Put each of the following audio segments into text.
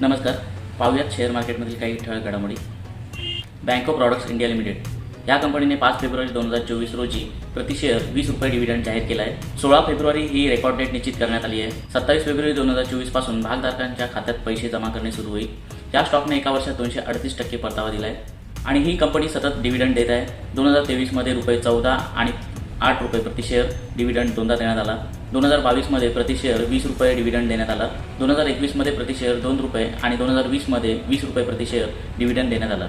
नमस्कार. पाहूयात शेअर मार्केटमधील काही ठळक घडामोडी. Bank of products India limited या कंपनीने पाच फेब्रुवारी दोन हजार चोवीस रोजी प्रति शेअर वीस रुपये डिव्हिडंड जाहीर केला आहे. सोळा फेब्रुवारी ही रेकॉर्ड डेट निश्चित करण्यात आली आहे. सत्तावीस फेब्रुवारी दोन हजार चोवीसपासून भागधारकांच्या खात्यात पैसे जमा करणे सुरू होईल. या स्टॉकने एका वर्षात दोनशे अडतीस टक्के परतावा दिला आहे आणि ही कंपनी सतत डिव्हिडंड देत आहे. दोन हजार तेवीसमध्ये रुपये चौदा आणि आठ रुपये प्रति शेअर डिव्हिडंड दोनदा देण्यात आला. दोन हजार बावीसमध्ये प्रति शेअर वीस रुपये डिव्हिडंड देण्यात आला. दोन हजार एकवीसमध्ये प्रति शेअर दोन रुपये आणि दोन हजार वीसमध्ये वीस रुपये प्रति शेअर डिव्हिडंड देण्यात आला.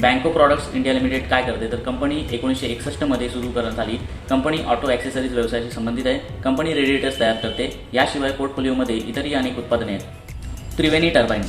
Bank of products India limited काय करते? तर कंपनी एकोणीसशे एकसष्टमध्ये सुरू करण्यात आली. कंपनी ऑटो ॲक्सेसरीज व्यवसायाशी संबंधित आहे. कंपनी रेडिएटर्स तयार करते. याशिवाय पोर्टफोलिओमध्ये इतरही अनेक उत्पादने आहेत. त्रिवेणी टर्बाईन.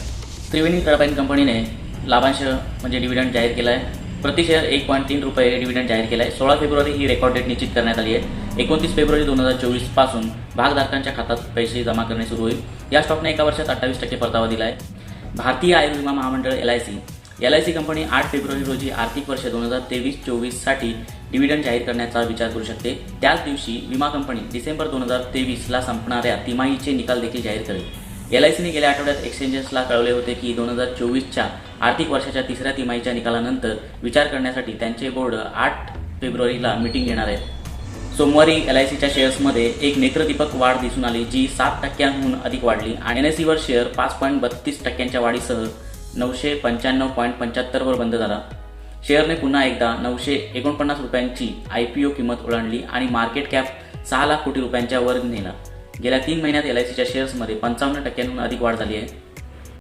त्रिवेणी टर्बाईन कंपनीने लाभांश म्हणजे डिव्हिडंड जाहीर केला आहे प्रति शेअर एक पॉईंट तीन रुपये डिव्हिडंड जाहीर केला आहे सोळा फेब्रुवारी ही रेकॉर्ड डेट निश्चित करण्यात आली आहे. एकोणतीस फेब्रुवारी दोन हजार चोवीसपासून भागधारकांच्या खात्यात पैसे जमा करणे सुरू होईल. या स्टॉकने एका वर्षात अठ्ठावीस टक्के परतावा दिला आहे भारतीय आयुर्विमा महामंडळ L I C L I C company आठ फेब्रुवारी रोजी आर्थिक वर्ष दोन हजार तेवीस चोवीससाठी डिव्हिडंड जाहीर करण्याचा विचार करू शकते. त्याच दिवशी विमा कंपनी डिसेंबर दोन हजार तेवीसला संपणाऱ्या तिमाहीचे निकाल देखील जाहीर करेल. एल आय सीने गेल्या आठवड्यात एक्सचेंजेसला कळवले होते की दोन हजार चोवीसच्या आर्थिक वर्षाच्या तिसऱ्या तिमाहीच्या निकालानंतर विचार करण्यासाठी त्यांचे बोर्ड आठ फेब्रुवारीला मीटिंग घेणार आहे सोमवारी एल आय सीच्या शेअर्समध्ये एक नेत्रदीपक वाढ दिसून आली जी सात टक्क्यांहून अधिक वाढली आणि एन एस सीवर शेअर पाच पॉईंट बत्तीस टक्क्यांच्या वाढीसह नऊशे पंच्याण्णव पॉईंट पंच्याहत्तरवर बंद झाला. शेअरने पुन्हा एकदा नऊशे एकोणपन्नास रुपयांची आय पी ओ किंमत ओलांडली आणि मार्केट कॅप सहा लाख कोटी रुपयांच्या वर नेला. गेल्या तीन महिन्यात एल आय सीच्या शेअर्समध्ये पंचावन्न टक्क्यांहून अधिक वाढ झाली आहे.